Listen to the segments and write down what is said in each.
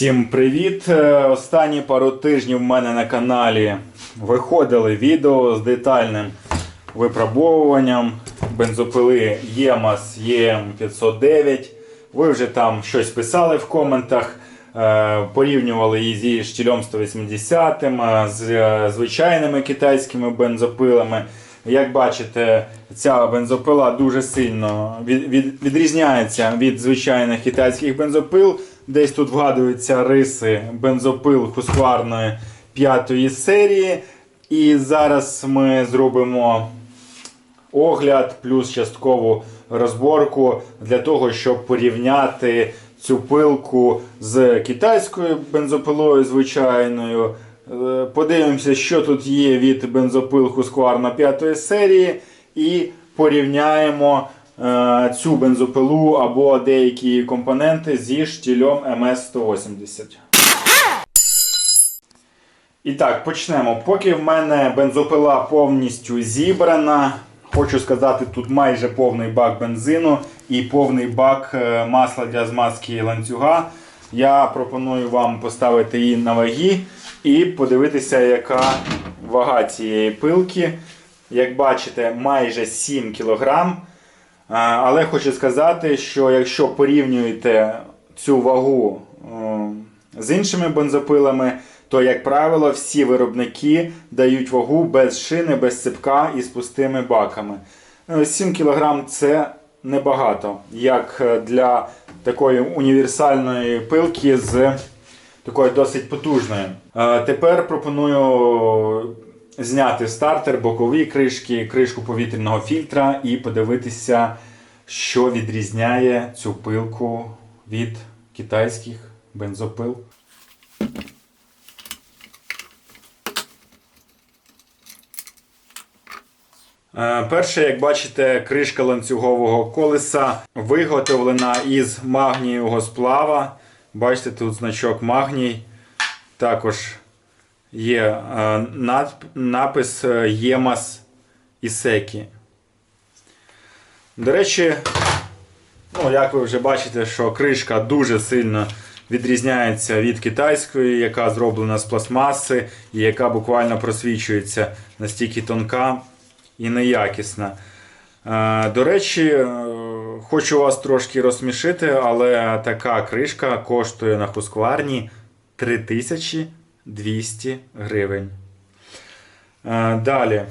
Всім привіт! Е, Останні пару тижнів в мене на каналі виходили відео з детальним випробовуванням бензопили EMAS EM509. Ви вже там щось писали в коментах, е, порівнювали її зі штілем 180, е, з звичайними китайськими бензопилами. Як бачите, ця бензопила дуже сильно від, від, відрізняється від звичайних китайських бензопил. Десь тут вгадуються риси бензопил хускварної п'ятої серії. І зараз ми зробимо огляд плюс часткову розборку для того, щоб порівняти цю пилку з китайською бензопилою звичайною. Е, Подивимося, що тут є від бензопил Husqvarna 5 серії, і порівняємо цю бензопилу або деякі компоненти зі штілем MS180. І так, почнемо. Поки в мене бензопила повністю зібрана, хочу сказати, тут майже повний бак бензину і повний бак е, масла для змазки ланцюга. Я пропоную вам поставити її на ваги і подивитися, яка вага цієї пилки. Як бачите, майже 7 кг. Але хочу сказати, що якщо порівнюєте цю вагу з іншими бензопилами, то, як правило, всі виробники дають вагу без шини, без ципка і з пустими баками. Е, 7 кг це небагато, як е, для такої універсальної пилки з такою досить потужною. Е, Тепер пропоную зняти стартер, бокові кришки, кришку повітряного фільтра і подивитися, що відрізняє цю пилку від китайських бензопил. Е, Перше, як бачите, кришка ланцюгового колеса виготовлена із магнієвого сплава. Бачите, тут значок магній. Також є е, напис е, ЄМАС Ісекі. До речі, ну, як ви вже бачите, що кришка дуже сильно відрізняється від китайської, яка зроблена з пластмаси і яка буквально просвічується настільки тонка і неякісна. Е, До речі, хочу вас трошки розсмішити, але така кришка коштує на Хускварні 3200 гривень. Е, Далі.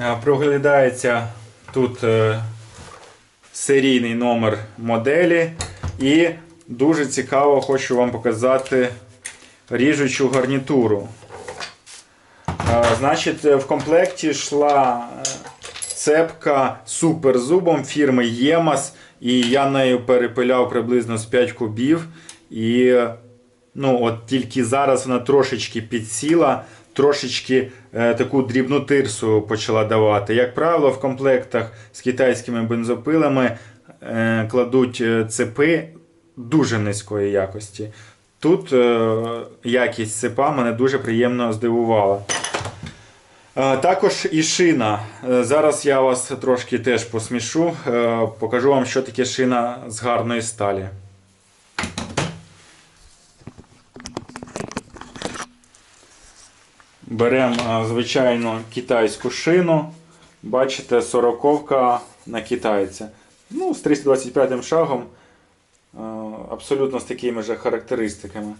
Е, Проглядається тут е, серійний номер моделі. І дуже цікаво хочу вам показати ріжучу гарнітуру. Значить, в комплекті йшла цепка суперзубом фірми Ємас, і я нею перепиляв приблизно з 5 кубів. І ну, от тільки зараз вона трошечки підсіла, трошечки е, таку дрібну тирсу почала давати. Як правило, в комплектах з китайськими бензопилами е, кладуть е, цепи дуже низької якості. Тут е, якість цепа мене дуже приємно здивувала. Е, Також і шина. Е, Зараз я вас трошки теж посмішу. Е, Покажу вам, що таке шина з гарної сталі. Беремо звичайну китайську шину. Бачите, сороковка на китайця. Ну, з 325 шагом. е, Абсолютно з такими же характеристиками.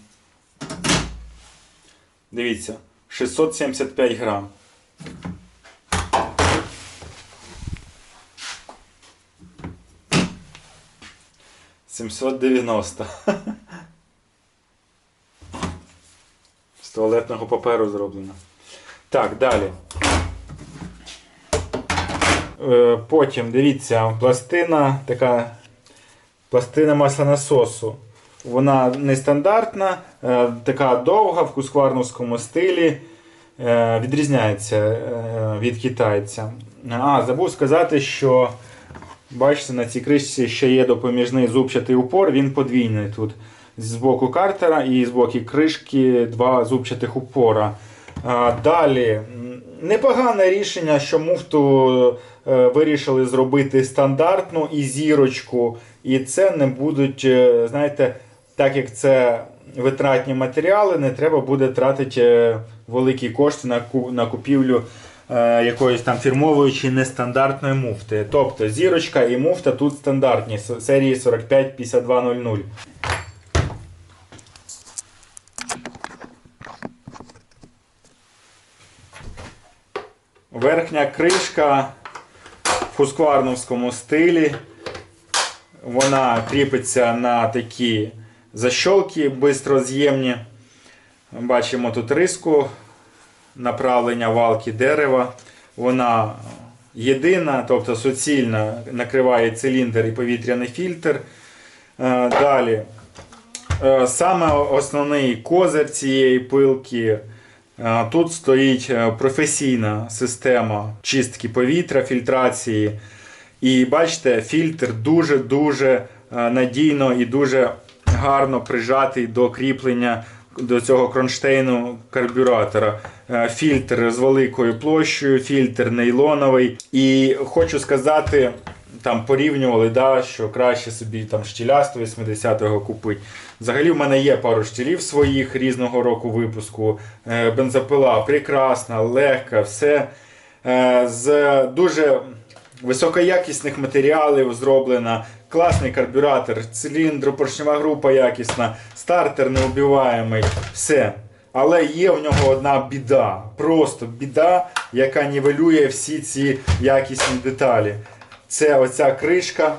Дивіться, 675 грам. Сімсот дев'яносто. З туалетного паперу зроблено. Так, далі. Е, Потім дивіться, пластина така пластина маслонасосу. Вона нестандартна, е, така довга в кускварновському стилі. Е, Відрізняється від китайця. А, забув сказати, що бачите, на цій кришці ще є допоміжний зубчатий упор, він подвійний тут. З боку картера і з боку кришки два зубчатих упора. Далі, непогане рішення, що муфту е, вирішили зробити стандартну і зірочку. І це не будуть, е, знаєте, так як це витратні матеріали, не треба буде тратити е, великі кошти на, ку- на купівлю якоїсь там фірмової чи нестандартної муфти. Тобто зірочка і муфта тут стандартні серії 45-5200. Верхня кришка в хускварновському стилі. Вона кріпиться на такі защолки бистроз'ємні. Бачимо тут риску направлення валки дерева. Вона єдина, тобто суцільна, накриває циліндр і повітряний фільтр. Е, Далі. Е, Саме основний козир цієї пилки. Тут стоїть е, професійна система чистки повітря, фільтрації. І бачите, фільтр дуже-дуже е, надійно і дуже гарно прижатий до кріплення до цього кронштейну карбюратора. Е, Фільтр з великою площею, фільтр нейлоновий. І хочу сказати, там порівнювали, да, що краще собі там штіля 180-го купити. Взагалі в мене є пару штілів своїх різного року випуску. Е, Бензопила прекрасна, легка, все е, з дуже високоякісних матеріалів зроблена. Класний карбюратор, циліндр, поршнева група якісна, стартер неубиваємий, все. Але є в нього одна біда, просто біда, яка нівелює всі ці якісні деталі. Це оця кришка,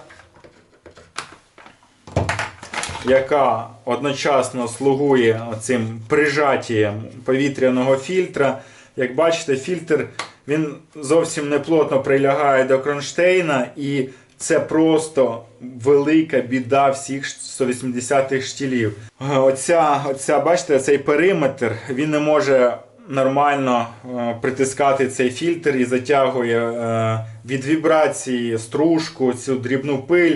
яка одночасно слугує цим прижаттям повітряного фільтра. Як бачите, фільтр він зовсім не плотно прилягає до кронштейна, і це просто велика біда всіх 180-х штілів. Оця, оця, бачите, цей периметр він не може нормально е, притискати цей фільтр і затягує е, від вібрації стружку, цю дрібну пиль.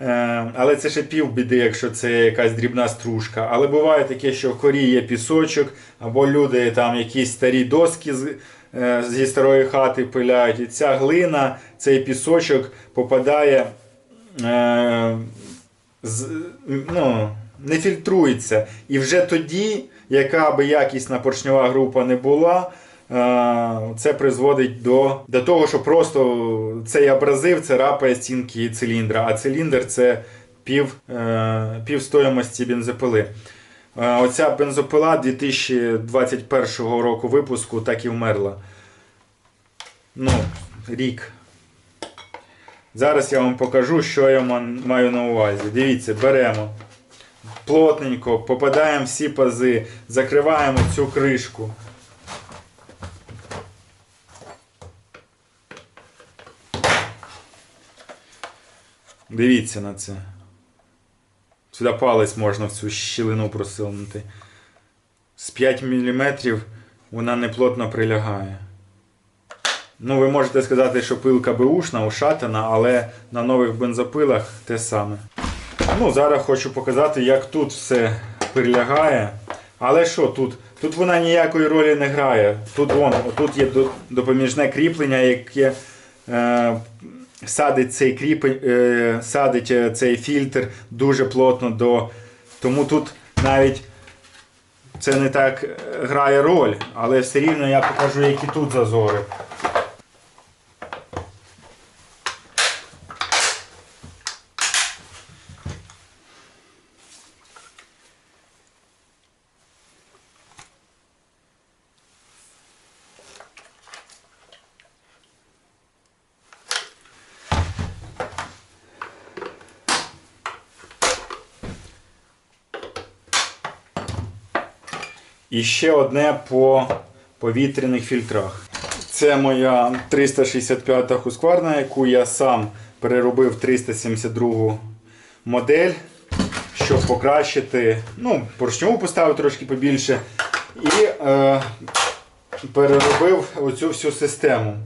Е, Але це ще пів біди, якщо це якась дрібна стружка. Але буває таке, що в корі пісочок, або люди там якісь старі доски е, зі старої хати пиляють. І ця глина, цей пісочок попадає, е, ну, не фільтрується. І вже тоді, яка би якісна поршнева група не була, це призводить до, до того, що просто цей абразив царапає стінки циліндра, а циліндр це пів, е, пів стоїмості бензопили. Е, Оця бензопила 2021 року випуску так і вмерла. Ну, рік. Зараз я вам покажу, що я маю на увазі. Дивіться, беремо плотненько, попадаємо всі пази, закриваємо цю кришку. Дивіться на це. Сюди палець можна в цю щілину просунути. З 5 мм вона неплотно прилягає. Ну, ви можете сказати, що пилка беушна, ушатана, але на нових бензопилах те саме. Ну, зараз хочу показати, як тут все прилягає. Але що тут? Тут вона ніякої ролі не грає. Тут вон, тут є допоміжне кріплення, яке е, садить цей кріпень, е, садить е, цей фільтр дуже плотно до. Тому тут навіть це не так грає роль, але все рівно я покажу, які тут зазори. І ще одне по повітряних фільтрах. Це моя 365-та хускварна, яку я сам переробив 372 модель, щоб покращити. Ну, поршньову поставив трошки побільше. І е, переробив оцю всю систему.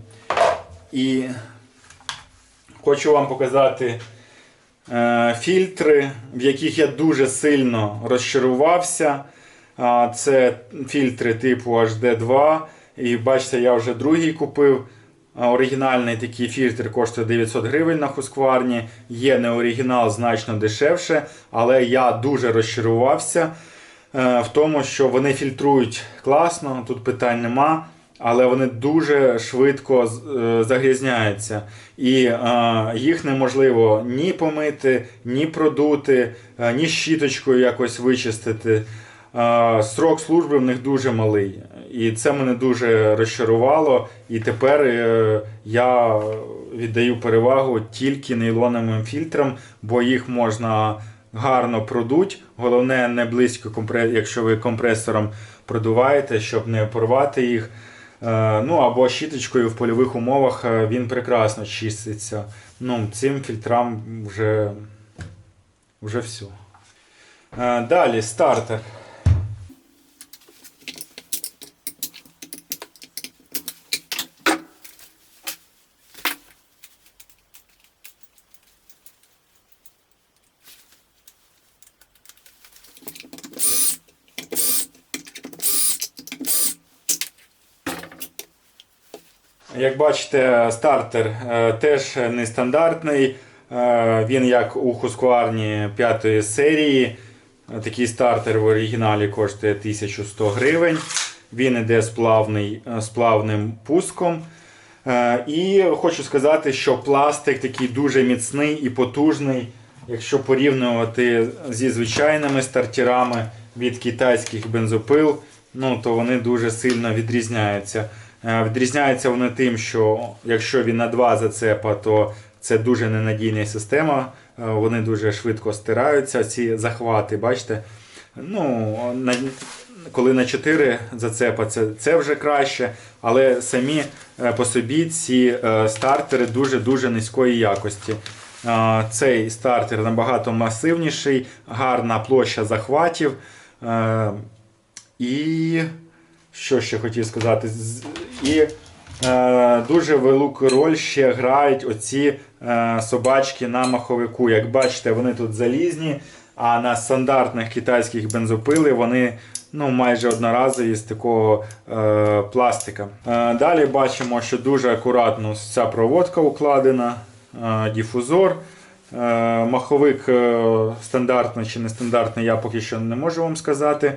І хочу вам показати е, фільтри, в яких я дуже сильно розчарувався. Це фільтри типу HD2. І бачите, я вже другий купив. Оригінальний такий фільтр коштує 900 гривень на Husqvarna. Є неоригінал значно дешевше, але я дуже розчарувався е, в тому, що вони фільтрують класно, тут питань нема, але вони дуже швидко е, загрізняються. І е, їх неможливо ні помити, ні продути, е, ні щіточкою якось вичистити. Срок служби в них дуже малий. І це мене дуже розчарувало. І тепер е, я віддаю перевагу тільки нейлоновим фільтрам, бо їх можна гарно продуть. Головне, не близько, якщо ви компресором продуваєте, щоб не порвати їх. Е, Ну або щіточкою в польових умовах е, він прекрасно чиститься. Ну, цим фільтрам вже, вже все. Далі стартер. Як бачите, стартер е, теж нестандартний. Е, Він як у Husqvarna 5 серії. Е, Такий стартер в оригіналі коштує 1100 гривень. Він іде з, плавний, з плавним пуском. І хочу сказати, що пластик такий дуже міцний і потужний. Якщо порівнювати зі звичайними стартерами від китайських бензопил, ну, то вони дуже сильно відрізняються. Е, Відрізняються вони тим, що якщо він на два зацепа, то це дуже ненадійна система. Е, Вони дуже швидко стираються, ці захвати, бачите. Ну, на, коли на 4 зацепа, це, це вже краще, але самі е, по собі ці стартери дуже-дуже низької якості. Цей стартер набагато масивніший, гарна площа захватів. І що ще хотів сказати? І е, дуже велику роль ще грають оці е, собачки на маховику. Як бачите, вони тут залізні, а на стандартних китайських бензопили вони ну, майже одноразові з такого е, пластика. Е, далі бачимо, що дуже акуратно ця проводка укладена, е, дифузор. Е, Маховик е, стандартний чи нестандартний, я поки що не можу вам сказати.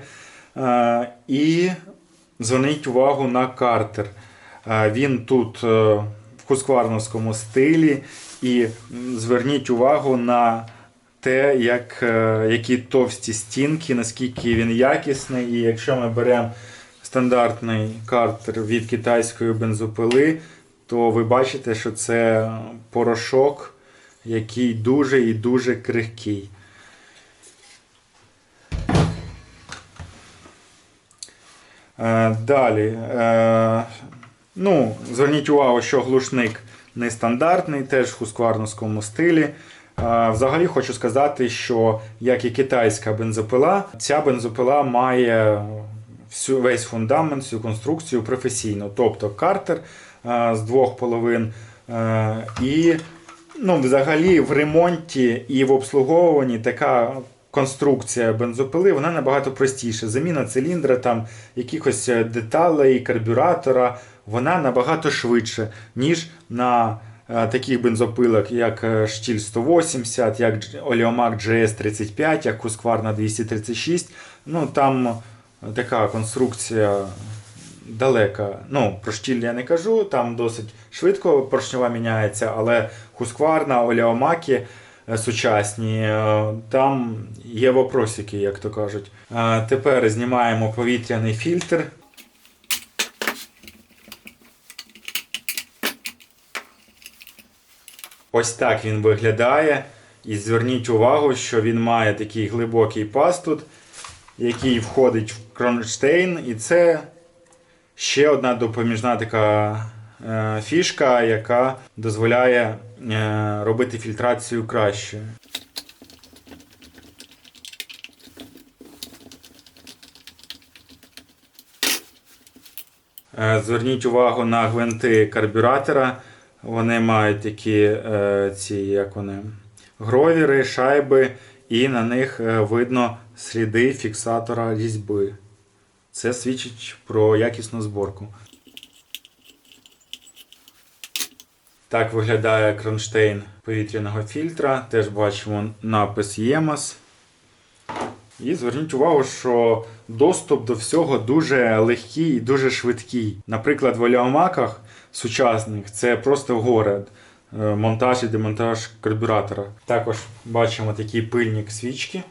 Е, І зверніть увагу на картер. Е, Він тут е, в хускварновському стилі. І зверніть увагу на те, як, е, які товсті стінки, наскільки він якісний. І якщо ми беремо стандартний картер від китайської бензопили, то ви бачите, що це порошок, який дуже і дуже крихкий. Далі. Е, Ну, зверніть увагу, що глушник нестандартний, теж в хускварновському стилі. Е, Взагалі хочу сказати, що як і китайська бензопила, ця бензопила має всю, весь фундамент, всю конструкцію професійну. Тобто картер е, з двох половин. е, І ну, взагалі в ремонті і в обслуговуванні така конструкція бензопили вона набагато простіша. Заміна циліндра, там якихось е, деталей, карбюратора, вона набагато швидше, ніж на е, таких бензопилах, як е, Штіль 180, як Oleomac GS35, як Husqvarna 236. Ну там така конструкція далека. Ну, про штіль я не кажу, там досить швидко поршнева міняється, але Oleomac е, сучасні, е, там є вопросики, як то кажуть. Е, Тепер знімаємо повітряний фільтр. Ось так він виглядає. І зверніть увагу, що він має такий глибокий паз тут, який входить в кронштейн, і це ще одна допоміжна така е, фішка, яка дозволяє е, робити фільтрацію краще. Е, Зверніть увагу на гвинти карбюратора. Вони мають такі е, ці, як вони, гровіри, шайби, і на них е, видно сліди фіксатора різьби. Це свідчить про якісну зборку. Так виглядає кронштейн повітряного фільтра. Теж бачимо напис ЄМАС. І зверніть увагу, що доступ до всього дуже легкий і дуже швидкий. Наприклад, в оліомаках сучасних це просто город. е, Монтаж і демонтаж карбюратора. Також бачимо такий пильник свічки.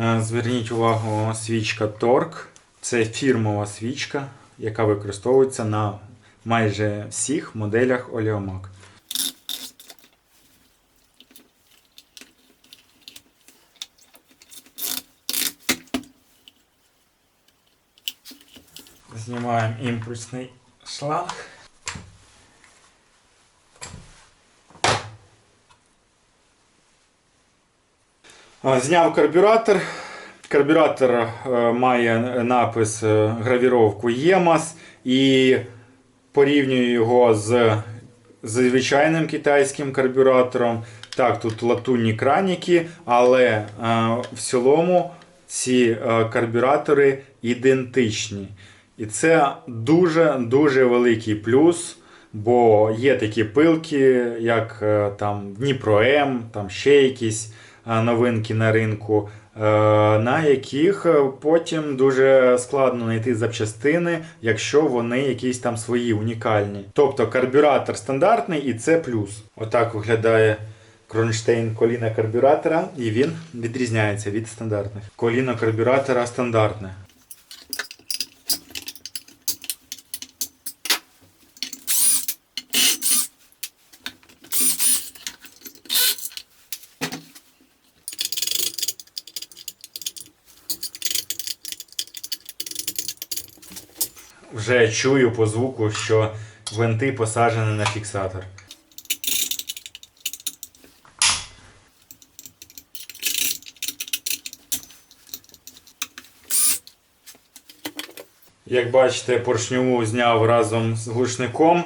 Е, Зверніть увагу, свічка Torque. Це фірмова свічка, яка використовується на майже всіх моделях оліомак. Знімаємо імпульсний шланг. Зняв карбюратор. Карбюратор е, має напис е, гравіровку ЄМАС і порівнюю його з звичайним китайським карбюратором. Так, тут латунні краніки, але е, в цілому ці карбюратори ідентичні. І це дуже-дуже великий плюс, бо є такі пилки, як е, там Дніпро М, там ще якісь е, новинки на ринку, е, на яких потім дуже складно знайти запчастини, якщо вони якісь там свої унікальні. Тобто карбюратор стандартний і це плюс. Отак виглядає кронштейн коліна карбюратора, і він відрізняється від стандартних. Коліно карбюратора стандартне. Вже чую по звуку, що винти посаджені на фіксатор. Як бачите, поршньову зняв разом з глушником,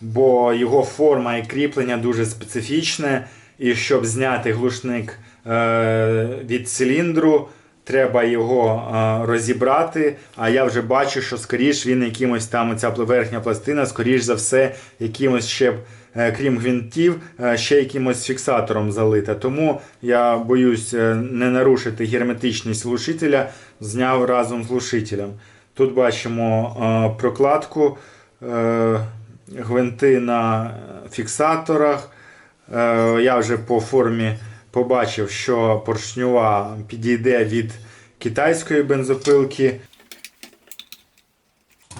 бо його форма і кріплення дуже специфічне. І щоб зняти глушник е, від циліндру, треба його розібрати. А я вже бачу, що скоріш він якимось там ця верхня пластина, скоріш за все, якимось ще, е, крім гвинтів, е, ще якимось фіксатором залита. Тому я боюсь е, не нарушити герметичність глушителя, зняв разом з глушителем. Тут бачимо прокладку, гвинти на фіксаторах. Я вже по формі побачив, що поршньова підійде від китайської бензопилки.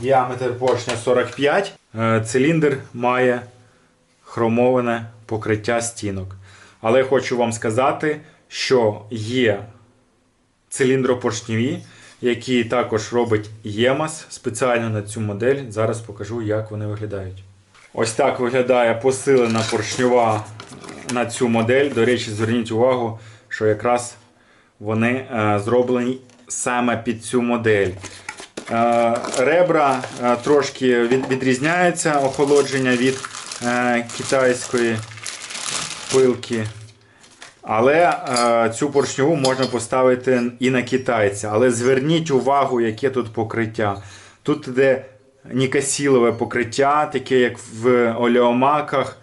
Діаметр поршня 45. Е, Циліндр має хромоване покриття стінок. Але хочу вам сказати, що є циліндропоршневі, які також робить ЄМАС спеціально на цю модель. Зараз покажу, як вони виглядають. Ось так виглядає посилена поршньова на цю модель. До речі, зверніть увагу, що якраз вони е, зроблені саме під цю модель. Е, ребра е, трошки від, відрізняються охолодження від китайської пилки. Але цю поршньову можна поставити і на китайця. Але зверніть увагу, яке тут покриття. Тут іде нікасілове покриття, таке як в олеомаках.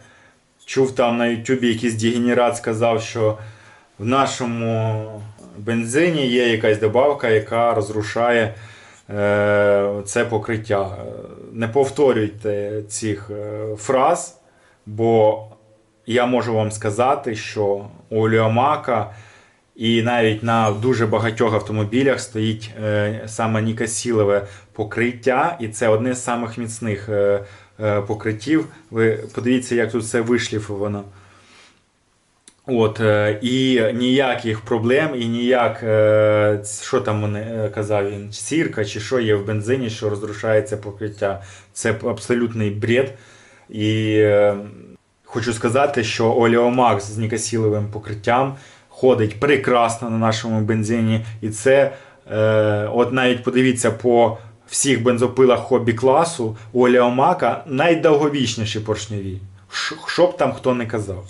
Чув там на Ютубі якийсь дегенерат сказав, що в нашому бензині є якась добавка, яка розрушає е, це покриття. Не повторюйте цих е, фраз, бо я можу вам сказати, що у Оліомака і навіть на дуже багатьох автомобілях стоїть е, саме нікасілове покриття, і це одне з самих міцних е, покриттів. Ви подивіться, як тут все вишліфовано. От, е, і ніяких проблем, і ніяк, е, що там е, казав він, сірка чи що є в бензині, що розрушається покриття. Це абсолютний бред. І е, хочу сказати, що Олеомакс з нікасіловим покриттям ходить прекрасно на нашому бензині. І це, е, от навіть подивіться по всіх бензопилах хобі класу, у Олеомака найдовговічніші поршневі. Ш- Що б там хто не казав.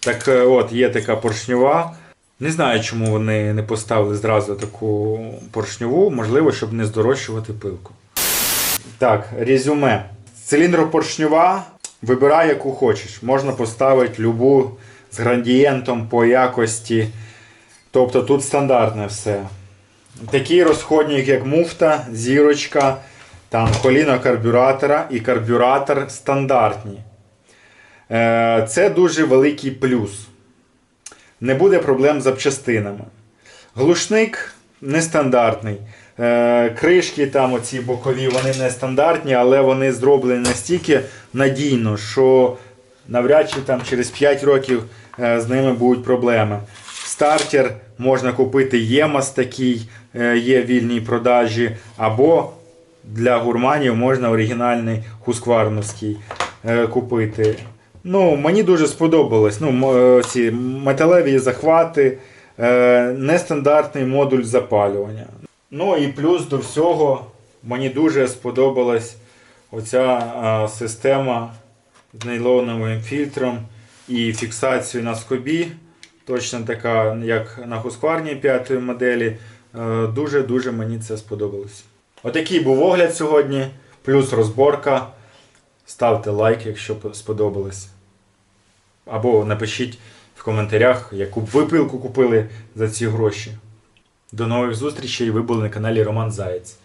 Так е, от, є така поршньова. Не знаю, чому вони не поставили зразу таку поршньову, можливо, щоб не здорожчувати пилку. Так, резюме. Циліндропоршньова Вибирай, яку хочеш. Можна поставити любу з градієнтом по якості. Тобто тут стандартне все. Такий розходник, як муфта, зірочка, там коліно карбюратора і карбюратор стандартні. Е, Це дуже великий плюс. Не буде проблем з запчастинами. Глушник нестандартний. Е, Кришки там оці бокові, вони нестандартні, але вони зроблені настільки надійно, що навряд чи там через 5 років е, з ними будуть проблеми. Стартер можна купити ємас такий, е, є вільній продажі, або для гурманів можна оригінальний хускварновський е, купити. Ну, мені дуже сподобалось. Ну, ці металеві захвати, е, нестандартний модуль запалювання. Ну і плюс до всього мені дуже сподобалась оця система з нейлоновим фільтром і фіксацією на скобі. Точно така, як на Husqvarna 5 моделі. Дуже-дуже мені це сподобалось. Отакий був огляд сьогодні, плюс розборка. Ставте лайк, якщо сподобалось. Або напишіть в коментарях, яку б ви пилку купили за ці гроші. До нових зустрічей. Ви були на каналі Роман Заєць.